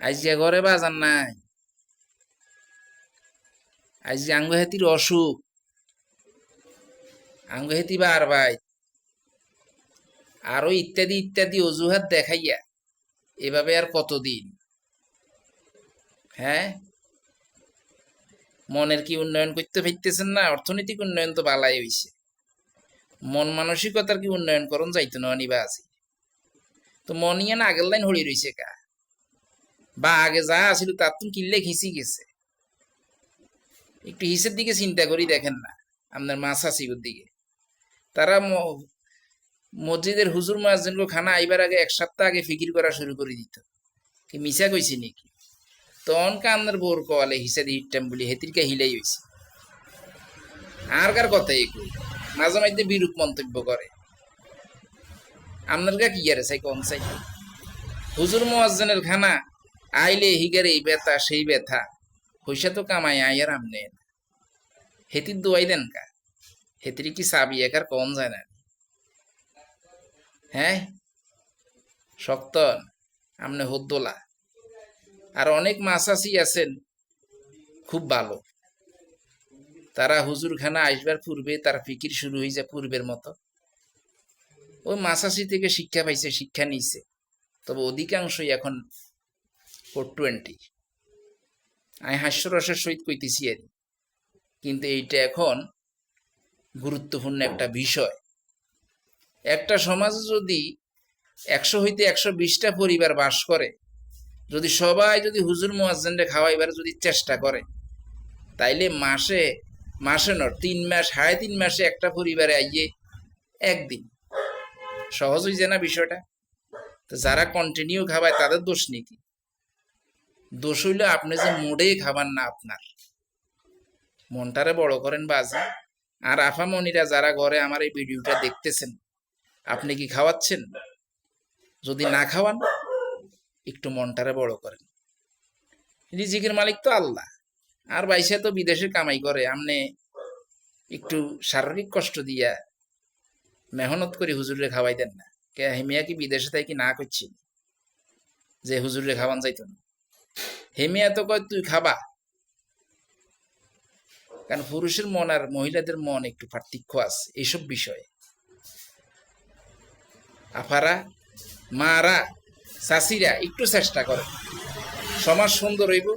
আজকে ঘরে বাজার নাই। আজকে আঙ্গ হেতির অসুখ। আঙ্গ হেতি বার ভাই আরও ইত্যাদি ইত্যাদি অজুহাত দেখাইয়া এভাবে আর কতদিন? হ্যাঁ? মনের কি উন্নয়ন করতে পারতেছেন না? অর্থনৈতিক উন্নয়ন তো বালাই হইছে। মন মানসিকতার কি উন্নয়ন করণ যাইতো না অনিবা আছে তো মন ইয়ে না আগের লাইন হলি রইছে কা? বা আগে যা আছিল তার তুমি কিনলে ঘিসি গেছে। একটু হিসের দিকে চিন্তা করি দেখেন না, আপনার মাছ আসিগুর দিকে। তারা মসজিদের হুজুর মাসজনকে খানা আইবার আগে এক সপ্তাহ আগে ফিকির করা শুরু করে দিত। কি মিশা কইছি নাকি? তখন কান্নার বোর কওয়ালে হিসেবে হিটটাম বলি হেতিরকে হিলাই হইছে। আর কার কথা একু মাঝে মাঝে বিরূপ মন্তব্য করে। আপনার গা কি আরে চাই কোন চাই। হুজুর মোয়াজ্জেনের খানা আইলে হিগারে এই ব্যথা, সেই ব্যথা। পয়সা তো কামাই, আইয়ার আমনে হেতির দোয়াই দেন কা? হেতির কি সাবি একার কম যায় না। হ্যাঁ? শক্ত। আমনে হদ্দোলা আর অনেক মাসাসি আছেন। খুব ভালো। তারা হুজুরখানা আসবার পূর্বে তার ফিকির শুরু হয়ে যায় পূর্বের মতো। ওই মাসাসি থেকে শিক্ষা পাইছে, শিক্ষা নিছে। তবে অধিকাংশই এখন ফোর টোয়েন্টি আমি হাস্যরসের সহিত কইতেছি আর কিন্তু এইটা এখন গুরুত্বপূর্ণ একটা বিষয়। একটা সমাজে যদি একশো হইতে একশো বিশটা পরিবার বাস করে, যদি সবাই যদি হুজুর মোয়াজ্জেনরে খাওয়াইবার যদি চেষ্টা করে, তাইলে মাসে মাসে নয়, তিন মাস, সাড়ে তিন মাসে একটা পরিবারে আইয়ে একদিন। সহজ হয়েছে না বিষয়টা? তো যারা কন্টিনিউ খাওয়ায় তাদের দোষ কি? দোষ হইলে আপনি যে মোড়েই খাবার না আপনার। মনটারে বড় করেন বাজি। আর আফামনিরা যারা ঘরে আমার এই ভিডিওটা দেখতেছেন, আপনি কি খাওয়াচ্ছেন? যদি না খাওয়ান, একটু মনটারে বড় করেন। রিজিকের মালিক তো আল্লাহ। আর বাইসে তো বিদেশে কামাই করে, আমনে একটু শারীরিক কষ্ট দিয়া মেহনত করে হুজুরে খাওয়াই দেন না। কে হেমিয়া কি বিদেশে তাই কি না করছি? যে হুজুরে খাওয়ান যাইতো না। হেমিয়া তো কয়, তুই খাবা? কারণ পুরুষের মন আর মহিলাদের মন একটু পার্থক্য আছে এইসব বিষয়ে। আফারা, মারা চাষিরা একটু চেষ্টা করে। সমাজ সুন্দর হইব,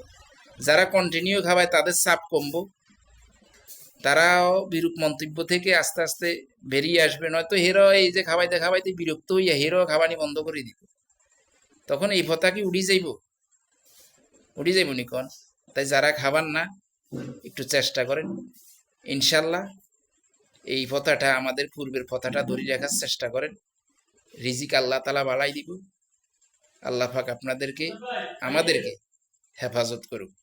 যারা কন্টিনিউ খাবায় তাদের চাপ কমবো। তারাও বিরূপ মন্তব্য থেকে আস্তে আস্তে বেরিয়ে আসবে, নয়তো হেরো এই যে খাবাইতে খাবাইতে বিরক্ত হইয়া হেরো খাবানি বন্ধ করে দিব। তখন এই ভতা কি উড়ি যাইব। উড়ি যাইব নিকন তাই যারা খাবার না, একটু চেষ্টা করেন। ইনশাল্লাহ এই পথাটা আমাদের পূর্বের পথাটা ধরে রাখার চেষ্টা করেন। রিজিক আল্লাহ তালা বাড়াই দিব। আল্লাহ পাক আপনাদেরকে, আমাদেরকে হেফাজত করুক।